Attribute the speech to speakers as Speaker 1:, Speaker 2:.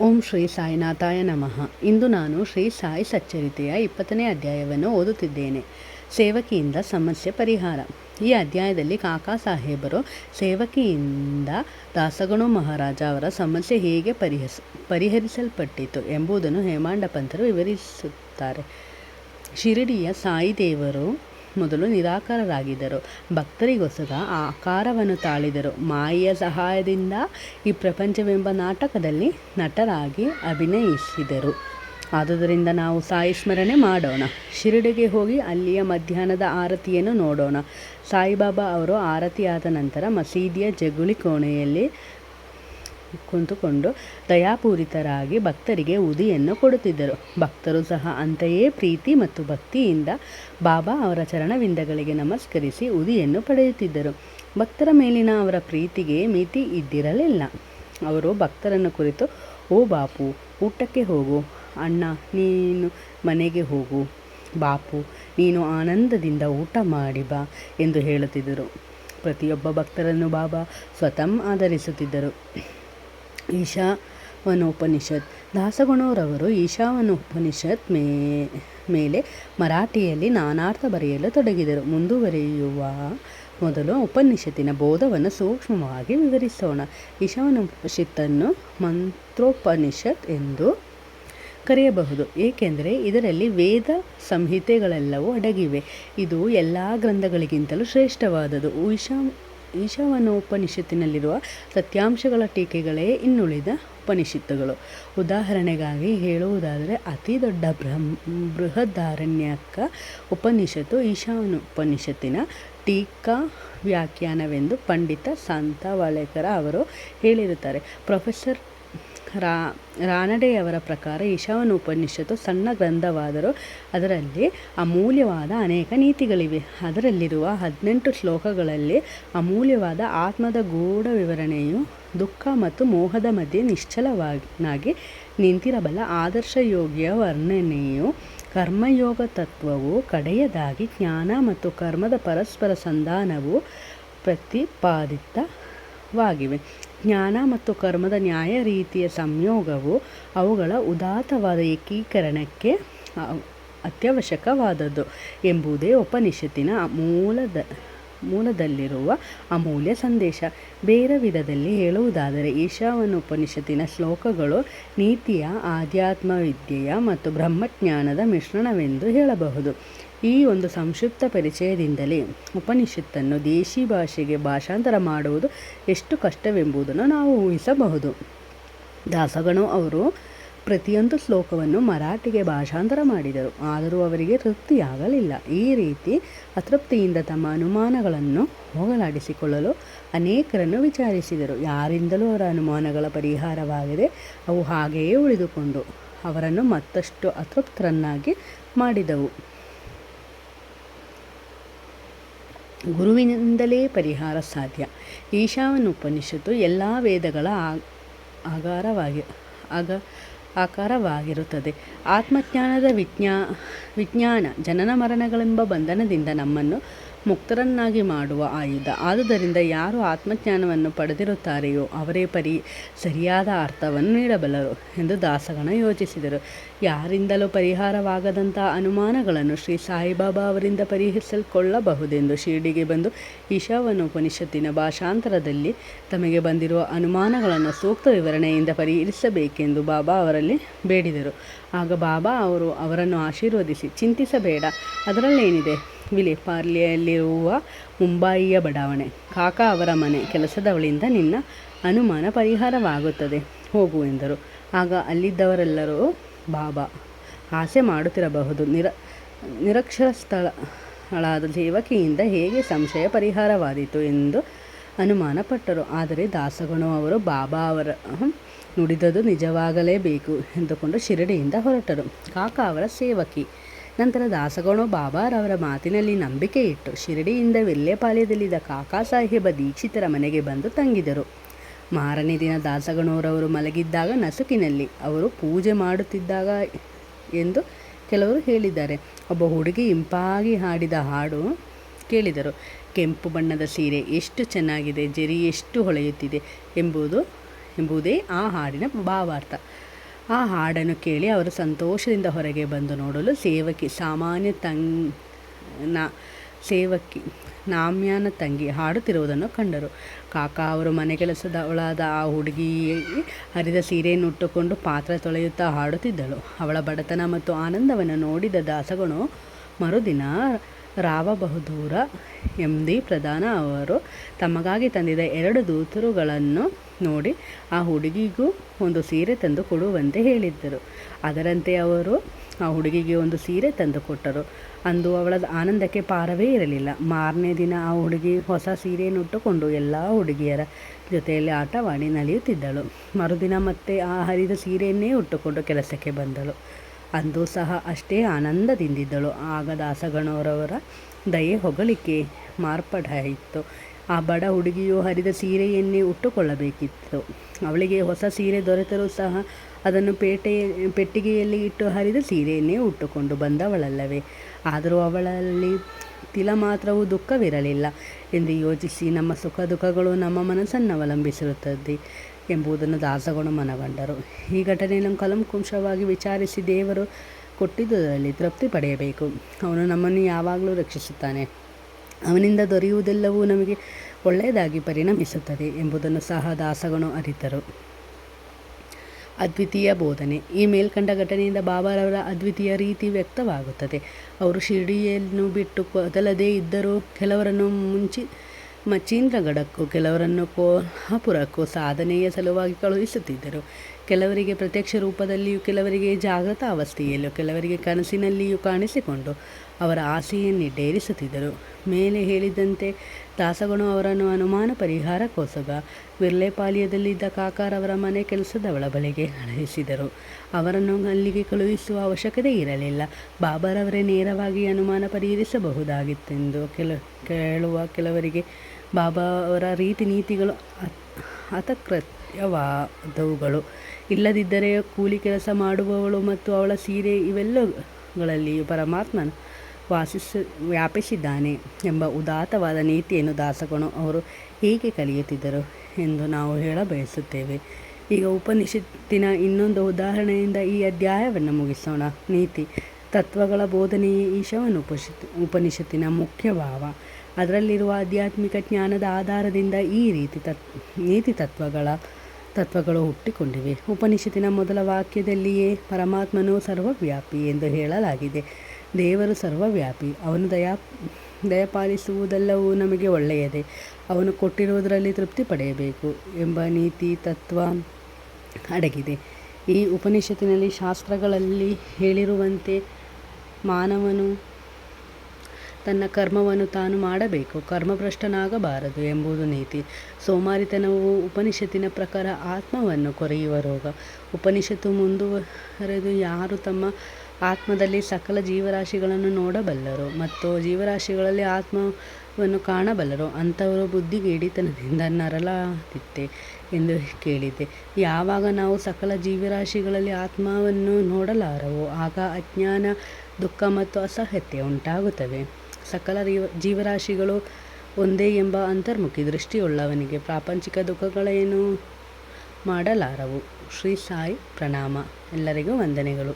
Speaker 1: ಓಂ ಶ್ರೀ ಸಾಯಿನಾಥಾಯ ನಮಃ. ಇಂದು ನಾನು ಶ್ರೀ ಸಾಯಿ ಸಚ್ಚರಿತೆಯ ಇಪ್ಪತ್ತನೇ ಅಧ್ಯಾಯವನ್ನು ಓದುತ್ತಿದ್ದೇನೆ. ಸೇವಕಿಯಿಂದ ಸಮಸ್ಯೆ ಪರಿಹಾರ. ಈ ಅಧ್ಯಾಯದಲ್ಲಿ ಕಾಕಾ ಸಾಹೇಬರು ಸೇವಕಿಯಿಂದ ದಾಸಗಣು ಮಹಾರಾಜ ಅವರ ಸಮಸ್ಯೆ ಹೇಗೆ ಪರಿಹರಿಸ ಪರಿಹರಿಸಲ್ಪಟ್ಟಿತು ಎಂಬುದನ್ನು ಹೇಮಾಂಡ ಪಂಥರು ವಿವರಿಸುತ್ತಾರೆ. ಶಿರಡಿಯ ಸಾಯಿ ದೇವರು ಮೊದಲು ನಿರಾಕಾರರಾಗಿದ್ದರು. ಭಕ್ತರಿಗೋಸ್ಕರ ಆಕಾರವನ್ನು ತಾಳಿದರು. ಮಾಯೆಯ ಸಹಾಯದಿಂದ ಈ ಪ್ರಪಂಚವೆಂಬ ನಾಟಕದಲ್ಲಿ ನಟರಾಗಿ ಅಭಿನಯಿಸಿದರು. ಆದುದರಿಂದ ನಾವು ಸಾಯಿ ಸ್ಮರಣೆ ಮಾಡೋಣ. ಶಿರಡಿಗೆ ಹೋಗಿ ಅಲ್ಲಿಯ ಮಧ್ಯಾಹ್ನದ ಆರತಿಯನ್ನು ನೋಡೋಣ. ಸಾಯಿಬಾಬಾ ಅವರು ಆರತಿಯಾದ ನಂತರ ಮಸೀದಿಯ ಜಗುಳಿ ಕೋಣೆಯಲ್ಲಿ ಕುಂತುಕೊಂಡು ದಯಾಪೂರಿತರಾಗಿ ಭಕ್ತರಿಗೆ ಉದಿಯನ್ನು ಕೊಡುತ್ತಿದ್ದರು. ಭಕ್ತರು ಸಹ ಅಂತೆಯೇ ಪ್ರೀತಿ ಮತ್ತು ಭಕ್ತಿಯಿಂದ ಬಾಬಾ ಅವರ ಚರಣವಿಂದಗಳಿಗೆ ನಮಸ್ಕರಿಸಿ ಉದಿಯನ್ನು ಪಡೆಯುತ್ತಿದ್ದರು. ಭಕ್ತರ ಮೇಲಿನ ಅವರ ಪ್ರೀತಿಗೆ ಮಿತಿ ಇದ್ದಿರಲಿಲ್ಲ. ಅವರು ಭಕ್ತರನ್ನು ಕುರಿತು, ಓ ಬಾಪು, ಊಟಕ್ಕೆ ಹೋಗು. ಅಣ್ಣ, ನೀನು ಮನೆಗೆ ಹೋಗು. ಬಾಪು, ನೀನು ಆನಂದದಿಂದ ಊಟ ಮಾಡಿ ಬಾ ಎಂದು ಹೇಳುತ್ತಿದ್ದರು. ಪ್ರತಿಯೊಬ್ಬ ಭಕ್ತರನ್ನು ಬಾಬಾ ಸ್ವತಃ ಆಧರಿಸುತ್ತಿದ್ದರು. ಈಶಾವನೋಪನಿಷತ್. ದಾಸಗುಣೋರವರು ಈಶಾವನೋಪನಿಷತ್ ಮೇ, ಮೇಲೆ ಮರಾಠಿಯಲ್ಲಿ ನಾನಾರ್ಥ ಬರೆಯಲು ತೊಡಗಿದರು. ಮುಂದುವರಿಯುವ ಮೊದಲು ಉಪನಿಷತ್ತಿನ ಬೋಧವನ್ನು ಸೂಕ್ಷ್ಮವಾಗಿ ವಿವರಿಸೋಣ. ಈಶಾವನೋಪನಿಷತ್ತನ್ನು ಮಂತ್ರೋಪನಿಷತ್ ಎಂದು ಕರೆಯಬಹುದು. ಏಕೆಂದರೆ ಇದರಲ್ಲಿ ವೇದ ಸಂಹಿತೆಗಳೆಲ್ಲವೂ ಅಡಗಿವೆ. ಇದು ಎಲ್ಲ ಗ್ರಂಥಗಳಿಗಿಂತಲೂ ಶ್ರೇಷ್ಠವಾದದು ಈಶಾ ಈಶಾವನೋಪನಿಷತ್ತಿನಲ್ಲಿರುವ ಸತ್ಯಾಂಶಗಳ ಟೀಕೆಗಳೇ ಇನ್ನುಳಿದ ಉಪನಿಷತ್ತುಗಳು. ಉದಾಹರಣೆಗಾಗಿ ಹೇಳುವುದಾದರೆ, ಅತಿ ದೊಡ್ಡ ಬ್ರಹ್ಮ, ಬೃಹದಾರಣ್ಯಕ ಉಪನಿಷತ್ತು ಈಶಾವನೋಪನಿಷತ್ತಿನ ಟೀಕಾ ವ್ಯಾಖ್ಯಾನವೆಂದು ಪಂಡಿತ ಸಂತವಳೇಕರ ಅವರು ಹೇಳಿರುತ್ತಾರೆ. ಪ್ರೊಫೆಸರ್ ರಾ, ರಾನಡೆಯವರ ಪ್ರಕಾರ ಈಶಾವನೋಪನಿಷತ್ತು ಸಣ್ಣ ಗ್ರಂಥವಾದರೂ ಅದರಲ್ಲಿ ಅಮೂಲ್ಯವಾದ ಅನೇಕ ನೀತಿಗಳಿವೆ. ಅದರಲ್ಲಿರುವ ಹದಿನೆಂಟು ಶ್ಲೋಕಗಳಲ್ಲಿ ಅಮೂಲ್ಯವಾದ ಆತ್ಮದ ಗೂಢ ವಿವರಣೆಯು ದುಃಖ ಮತ್ತು ಮೋಹದ ಮಧ್ಯೆ ನಿಶ್ಚಲವಾಗಿ ನಿಂತಿರಬಲ್ಲ ಆದರ್ಶ ಯೋಗಿಯ ವರ್ಣನೆಯು ಕರ್ಮಯೋಗ ತತ್ವವು ಕಡೆಯದಾಗಿ ಜ್ಞಾನ ಮತ್ತು ಕರ್ಮದ ಪರಸ್ಪರ ಸಂಧಾನವು ಪ್ರತಿಪಾದಿತವಾಗಿವೆ. ಜ್ಞಾನ ಮತ್ತು ಕರ್ಮದ ನ್ಯಾಯ ರೀತಿಯ ಸಂಯೋಗವು ಅವುಗಳ ಉದಾತ್ತವಾದ ಏಕೀಕರಣಕ್ಕೆ ಅತ್ಯವಶ್ಯಕವಾದದ್ದು ಎಂಬುದೇ ಉಪನಿಷತ್ತಿನ ಮೂಲದ, ಮೂಲದಲ್ಲಿರುವ ಅಮೂಲ್ಯ ಸಂದೇಶ. ಬೇರೆ ವಿಧದಲ್ಲಿ ಹೇಳುವುದಾದರೆ ಈಶಾವನೋಪನಿಷತ್ತಿನ ಶ್ಲೋಕಗಳು ನೀತಿಯ ಆಧ್ಯಾತ್ಮ ವಿದ್ಯೆಯ ಮತ್ತು ಬ್ರಹ್ಮಜ್ಞಾನದ ಮಿಶ್ರಣವೆಂದು ಹೇಳಬಹುದು. ಈ ಒಂದು ಸಂಕ್ಷಿಪ್ತ ಪರಿಚಯದಿಂದಲೇ ಉಪನಿಷತ್ತನ್ನು ದೇಶಿ ಭಾಷೆಗೆ ಭಾಷಾಂತರ ಮಾಡುವುದು ಎಷ್ಟು ಕಷ್ಟವೆಂಬುದನ್ನು ನಾವು ಊಹಿಸಬಹುದು. ದಾಸಗಣು ಅವರು ಪ್ರತಿಯೊಂದು ಶ್ಲೋಕವನ್ನು ಮರಾಠಿಗೆ ಭಾಷಾಂತರ ಮಾಡಿದರು. ಆದರೂ ಅವರಿಗೆ ತೃಪ್ತಿಯಾಗಲಿಲ್ಲ. ಈ ರೀತಿ ಅತೃಪ್ತಿಯಿಂದ ತಮ್ಮ ಅನುಮಾನಗಳನ್ನು ಹೋಗಲಾಡಿಸಿಕೊಳ್ಳಲು ಅನೇಕರನ್ನು ವಿಚಾರಿಸಿದರು. ಯಾರಿಂದಲೂ ಅವರ ಅನುಮಾನಗಳ ಪರಿಹಾರವಾಗಿದೆ ಅವು ಹಾಗೆಯೇ ಉಳಿದುಕೊಂಡು ಅವರನ್ನು ಮತ್ತಷ್ಟು ಅತೃಪ್ತರನ್ನಾಗಿ ಮಾಡಿದವು. ಗುರುವಿನಿಂದಲೇ ಪರಿಹಾರ ಸಾಧ್ಯ. ಈಶಾವನೋಪನಿಷತ್ತು ಎಲ್ಲ ವೇದಗಳ ಆಗಾರವಾಗಿ, ಆಗ, ಆಕಾರವಾಗಿರುತ್ತದೆ. ಆತ್ಮಜ್ಞಾನದ ವಿಜ್ಞಾ, ವಿಜ್ಞಾನ, ಜನನ ಮರಣಗಳೆಂಬ ಬಂಧನದಿಂದ ನಮ್ಮನ್ನು ಮುಕ್ತರನ್ನಾಗಿ ಮಾಡುವ ಆಯುಧ. ಆದುದರಿಂದ ಯಾರು ಆತ್ಮಜ್ಞಾನವನ್ನು ಪಡೆದಿರುತ್ತಾರೆಯೋ ಅವರೇ ಪರಿ ಸರಿಯಾದ ಅರ್ಥವನ್ನು ನೀಡಬಲ್ಲರು ಎಂದು ದಾಸಗಣ ಯೋಚಿಸಿದರು. ಯಾರಿಂದಲೂ ಪರಿಹಾರವಾಗದಂತಹ ಅನುಮಾನಗಳನ್ನು ಶ್ರೀ ಸಾಯಿಬಾಬಾ ಅವರಿಂದ ಪರಿಹರಿಸಿಕೊಳ್ಳಬಹುದೆಂದು ಶಿರ್ಡಿಗೆ ಬಂದು ಈಶಾವನೋಪನಿಷತ್ತಿನ ಭಾಷಾಂತರದಲ್ಲಿ ತಮಗೆ ಬಂದಿರುವ ಅನುಮಾನಗಳನ್ನು ಸೂಕ್ತ ವಿವರಣೆಯಿಂದ ಪರಿಹರಿಸಬೇಕೆಂದು ಬಾಬಾ ಅವರಲ್ಲಿ ಬೇಡಿದರು. ಆಗ ಬಾಬಾ ಅವರು ಅವರನ್ನು ಆಶೀರ್ವದಿಸಿ, ಚಿಂತಿಸಬೇಡ ಅದರಲ್ಲೇನಿದೆ ವಿಲೇಪಾರ್ಲಿಯಲ್ಲಿರುವ ಮುಂಬಾಯಿಯ ಬಡಾವಣೆ. ಕಾಕಾ ಅವರ ಮನೆ ಕೆಲಸದವಳಿಂದ ನಿನ್ನ ಅನುಮಾನ ಪರಿಹಾರವಾಗುತ್ತದೆ, ಹೋಗು ಎಂದರು. ಆಗ ಅಲ್ಲಿದ್ದವರೆಲ್ಲರೂ, ಬಾಬಾ, ಆಸೆ ಮಾಡುತ್ತಿರಬಹುದು. ನಿರ ನಿರಕ್ಷರ ಸ್ಥಳಳಾದ ಸೇವಕಿಯಿಂದ ಹೇಗೆ ಸಂಶಯ ಪರಿಹಾರವಾದೀತು? ಎಂದು ಅನುಮಾನಪಟ್ಟರು. ಆದರೆ ದಾಸಗಣು ಅವರು ಬಾಬಾ ಅವರ ನುಡಿದದು ನಿಜವಾಗಲೇಬೇಕು ಎಂದುಕೊಂಡು ಶಿರಡಿಯಿಂದ ಹೊರಟರು. ಕಾಕಾ ಅವರ ಸೇವಕಿ. ನಂತರ ದಾಸಗೋಣ ಬಾಬಾರವರ ಮಾತಿನಲ್ಲಿ ನಂಬಿಕೆ ಇಟ್ಟು ಶಿರಡಿಯಿಂದ ವಿಲ್ಲೆಪಾಳ್ಯದಲ್ಲಿದ್ದ ಕಾಕಾ ಸಾಹೇಬ ದೀಕ್ಷಿತರ ಮನೆಗೆ ಬಂದು ತಂಗಿದರು. ಮಾರನೇ ದಿನ ದಾಸಗಣೋರವರು ಮಲಗಿದ್ದಾಗ ನಸುಕಿನಲ್ಲಿ ಅವರು ಪೂಜೆ ಮಾಡುತ್ತಿದ್ದಾಗ ಎಂದು ಕೆಲವರು ಹೇಳಿದ್ದಾರೆ. ಒಬ್ಬ ಹುಡುಗಿ ಇಂಪಾಗಿ ಹಾಡಿದ ಹಾಡು ಕೇಳಿದರು. ಕೆಂಪು ಬಣ್ಣದ ಸೀರೆ ಎಷ್ಟು ಚೆನ್ನಾಗಿದೆ, ಜರಿ ಎಷ್ಟು ಹೊಳೆಯುತ್ತಿದೆ ಎಂಬುದು ಎಂಬುದೇ ಆ ಹಾಡಿನ ಭಾವಾರ್ಥ. ಆ ಹಾಡನ್ನು ಕೇಳಿ ಅವರು ಸಂತೋಷದಿಂದ ಹೊರಗೆ ಬಂದು ನೋಡಲು ಸೇವಕಿ, ಸಾಮಾನ್ಯ ತಂಗ್ ಸೇವಕಿ, ನಾಮ್ಯಾನ ತಂಗಿ ಹಾಡುತ್ತಿರುವುದನ್ನು ಕಂಡರು. ಕಾಕ, ಅವರು ಮನೆ ಕೆಲಸದವಳಾದ ಆ ಹುಡುಗಿ ಹರಿದ ಸೀರೆಯನ್ನು ಉಟ್ಟುಕೊಂಡು ಪಾತ್ರೆ ತೊಳೆಯುತ್ತಾ ಹಾಡುತ್ತಿದ್ದಳು. ಅವಳ ಬಡತನ ಮತ್ತು ಆನಂದವನ್ನು ನೋಡಿದ ದಾಸಗಣು ಮರುದಿನ ರಾವ ಬಹದ್ದೂರ ಡಿ ಪ್ರಧಾನ ಅವರು ತಮಗಾಗಿ ತಂದಿದ್ದ ಎರಡು ದೂತರುಗಳನ್ನು ನೋಡಿ ಆ ಹುಡುಗಿಗೂ ಒಂದು ಸೀರೆ ತಂದು ಕೊಡುವಂತೆ ಹೇಳಿದ್ದರು. ಅದರಂತೆ ಅವರು ಆ ಹುಡುಗಿಗೆ ಒಂದು ಸೀರೆ ತಂದು ಕೊಟ್ಟರು. ಅಂದು ಅವಳ ಆನಂದಕ್ಕೆ ಪಾರವೇ ಇರಲಿಲ್ಲ. ಮಾರನೇ ದಿನ ಆ ಹುಡುಗಿ ಹೊಸ ಸೀರೆಯನ್ನು ಉಟ್ಟುಕೊಂಡು ಎಲ್ಲ ಹುಡುಗಿಯರ ಜೊತೆಯಲ್ಲಿ ಆಟವಾಡಿ ನಲಿಯುತ್ತಿದ್ದಳು. ಮರುದಿನ ಮತ್ತೆ ಆ ಹರಿದ ಸೀರೆಯನ್ನೇ ಉಟ್ಟುಕೊಂಡು ಕೆಲಸಕ್ಕೆ ಬಂದಳು. ಅಂದು ಸಹ ಅಷ್ಟೇ ಆನಂದದಿಂದಿದ್ದಳು. ಆಗ ದಾಸಗಣವರವರ ದಯೆ ಹೊಗಳಿಕೆ ಮಾರ್ಪಾಡಾಯಿತು. ಆ ಬಡ ಹುಡುಗಿಯು ಹರಿದ ಸೀರೆಯನ್ನೇ ಉಟ್ಟುಕೊಳ್ಳಬೇಕಿತ್ತು. ಅವಳಿಗೆ ಹೊಸ ಸೀರೆ ದೊರೆತರೂ ಸಹ ಅದನ್ನು ಪೇಟೆ, ಪೆಟ್ಟಿಗೆಯಲ್ಲಿ ಇಟ್ಟು ಹರಿದ ಸೀರೆಯನ್ನೇ ಉಟ್ಟುಕೊಂಡು ಬಂದವಳಲ್ಲವೇ. ಆದರೂ ಅವಳಲ್ಲಿ ತಿಲ ಮಾತ್ರವೂ ದುಃಖವಿರಲಿಲ್ಲ ಎಂದು ಯೋಚಿಸಿ ನಮ್ಮ ಸುಖ ದುಃಖಗಳು ನಮ್ಮ ಮನಸ್ಸನ್ನು ಅವಲಂಬಿಸಿರುತ್ತದೆ ಎಂಬುದನ್ನು ದಾಸಗಳು ಮನಗಂಡರು. ಈ ಘಟನೆಯನ್ನು ಕಲಂಕುಂಶವಾಗಿ ವಿಚಾರಿಸಿ ದೇವರು ಕೊಟ್ಟಿದ್ದರಲ್ಲಿ ತೃಪ್ತಿ ಪಡೆಯಬೇಕು. ಅವನು ನಮ್ಮನ್ನು ಯಾವಾಗಲೂ ರಕ್ಷಿಸುತ್ತಾನೆ. ಅವನಿಂದ ದೊರೆಯುವುದೆಲ್ಲವೂ ನಮಗೆ ಒಳ್ಳೆಯದಾಗಿ ಪರಿಣಮಿಸುತ್ತದೆ ಎಂಬುದನ್ನು ಸಹ ದಾಸಗಣು ಅರಿತರು. ಅದ್ವಿತೀಯ ಬೋಧನೆ. ಈ ಮೇಲ್ಕಂಡ ಘಟನೆಯಿಂದ ಬಾಬಾರವರ ಅದ್ವಿತೀಯ ರೀತಿ ವ್ಯಕ್ತವಾಗುತ್ತದೆ. ಅವರು ಶಿರಡಿಯನ್ನು ಬಿಟ್ಟು ಕೊದಲದೇ ಇದ್ದರೂ ಕೆಲವರನ್ನು ಮುಂಚಿ ಮಚೀಂದ್ರಗಢಕ್ಕೂ ಕೆಲವರನ್ನು ಕೋಲ್ಹಾಪುರಕ್ಕೂ ಸಾಧನೆಯ ಸಲುವಾಗಿ ಕಳುಹಿಸುತ್ತಿದ್ದರು. ಕೆಲವರಿಗೆ ಪ್ರತ್ಯಕ್ಷ ರೂಪದಲ್ಲಿಯೂ, ಕೆಲವರಿಗೆ ಜಾಗೃತ ಅವಸ್ಥೆಯಲ್ಲೂ, ಕೆಲವರಿಗೆ ಕನಸಿನಲ್ಲಿಯೂ ಕಾಣಿಸಿಕೊಂಡು ಅವರ ಆಸೆಯನ್ನಿಡೇರಿಸುತ್ತಿದ್ದರು ಮೇಲೆ ಹೇಳಿದಂತೆ, ದಾಸಗಣು ಅವರನ್ನು ಅನುಮಾನ ಪರಿಹಾರಕ್ಕೋಸ್ಕರ ವಿರ್ಲೆಪಾಳ್ಯದಲ್ಲಿದ್ದ ಕಾಕಾರವರ ಮನೆ ಕೆಲಸದವಳ ಬಳಿಗೆ ಕಳುಹಿಸಿದರು. ಅವರನ್ನು ಅಲ್ಲಿಗೆ ಕಳುಹಿಸುವ ಅವಶ್ಯಕತೆ ಇರಲಿಲ್ಲ. ಬಾಬಾರವರೇ ನೇರವಾಗಿ ಅನುಮಾನ ಪರಿಹರಿಸಬಹುದಾಗಿತ್ತೆಂದು ಕೆಲ, ಕೇಳುವ ಕೆಲವರಿಗೆ ಬಾಬಾ ಅವರ ರೀತಿ ನೀತಿಗಳು ಅತಕೃತ್ಯವಾದವುಗಳು. ಇಲ್ಲದಿದ್ದರೆ ಕೂಲಿ ಕೆಲಸ ಮಾಡುವವಳು ಮತ್ತು ಅವಳ ಸೀರೆ ಇವೆಲ್ಲಗಳಲ್ಲಿ ಪರಮಾತ್ಮನು ವಾಸಿಸ, ವ್ಯಾಪಿಸಿದ್ದಾನೆ ಎಂಬ ಉದಾತ್ತವಾದ ನೀತಿಯನ್ನು ದಾಸಗಣು ಅವರು ಹೇಗೆ ಕಲಿಯುತ್ತಿದ್ದರು ಎಂದು ನಾವು ಹೇಳ ಬಯಸುತ್ತೇವೆ ಈಗ ಉಪನಿಷತ್ತಿನ ಇನ್ನೊಂದು ಉದಾಹರಣೆಯಿಂದ ಈ ಅಧ್ಯಾಯವನ್ನು ಮುಗಿಸೋಣ. ನೀತಿ, ತತ್ವಗಳ ಬೋಧನೆಯೇ ಉಪನಿಷತ್ ಉಪನಿಷತ್ತಿನ ಮುಖ್ಯ ಭಾವ. ಅದರಲ್ಲಿರುವ ಆಧ್ಯಾತ್ಮಿಕ ಜ್ಞಾನದ ಆಧಾರದಿಂದ ಈ ರೀತಿ ತತ್, ನೀತಿ ತತ್ವಗಳ, ತತ್ವಗಳು ಹುಟ್ಟಿಕೊಂಡಿವೆ. ಉಪನಿಷತ್ತಿನ ಮೊದಲ ವಾಕ್ಯದಲ್ಲಿಯೇ ಪರಮಾತ್ಮನು ಸರ್ವವ್ಯಾಪಿ ಎಂದು ಹೇಳಲಾಗಿದೆ. ದೇವರು ಸರ್ವವ್ಯಾಪಿ. ಅವನು ದಯಾ, ದಯಪಾಲಿಸುವುದೆಲ್ಲವೂ ನಮಗೆ ಒಳ್ಳೆಯದೇ. ಅವನು ಕೊಟ್ಟಿರುವುದರಲ್ಲಿ ತೃಪ್ತಿ ಪಡೆಯಬೇಕು ಎಂಬ ನೀತಿ, ತತ್ವ ಅಡಗಿದೆ. ಈ ಉಪನಿಷತ್ತಿನಲ್ಲಿ ಶಾಸ್ತ್ರಗಳಲ್ಲಿ ಹೇಳಿರುವಂತೆ ಮಾನವನು ತನ್ನ ಕರ್ಮವನ್ನು ತಾನು ಮಾಡಬೇಕು. ಕರ್ಮಭ್ರಷ್ಟನಾಗಬಾರದು ಎಂಬುದು ನೀತಿ. ಸೋಮಾರಿತನವು ಉಪನಿಷತ್ತಿನ ಪ್ರಕಾರ ಆತ್ಮವನ್ನು ಕೊರೆಯುವ ರೋಗ. ಉಪನಿಷತ್ತು ಮುಂದುವರೆದು ಯಾರು ತಮ್ಮ ಆತ್ಮದಲ್ಲಿ ಸಕಲ ಜೀವರಾಶಿಗಳನ್ನು ನೋಡಬಲ್ಲರು ಮತ್ತು ಜೀವರಾಶಿಗಳಲ್ಲಿ ಆತ್ಮವನ್ನು ಕಾಣಬಲ್ಲರು, ಅಂಥವರು ಬುದ್ಧಿಗೇಡಿತನದಿಂದ ನರಳಾದಿತ್ತೆ ಎಂದು ಕೇಳಿದೆ ಯಾವಾಗ ನಾವು ಸಕಲ ಜೀವರಾಶಿಗಳಲ್ಲಿ ಆತ್ಮವನ್ನು ನೋಡಲಾರವೋ, ಆಗ ಅಜ್ಞಾನ, ದುಃಖ ಮತ್ತು ಅಸಹ್ಯತೆ ಉಂಟಾಗುತ್ತವೆ. ಸಕಲ ಜೀವರಾಶಿಗಳು ಒಂದೇ ಎಂಬ ಅಂತರ್ಮುಖಿ ದೃಷ್ಟಿಯುಳ್ಳವನಿಗೆ ಪ್ರಾಪಂಚಿಕ ದುಃಖಗಳೇನು ಮಾಡಲಾರವು? ಶ್ರೀ ಸಾಯಿ ಪ್ರಣಾಮ. ಎಲ್ಲರಿಗೂ ವಂದನೆಗಳು.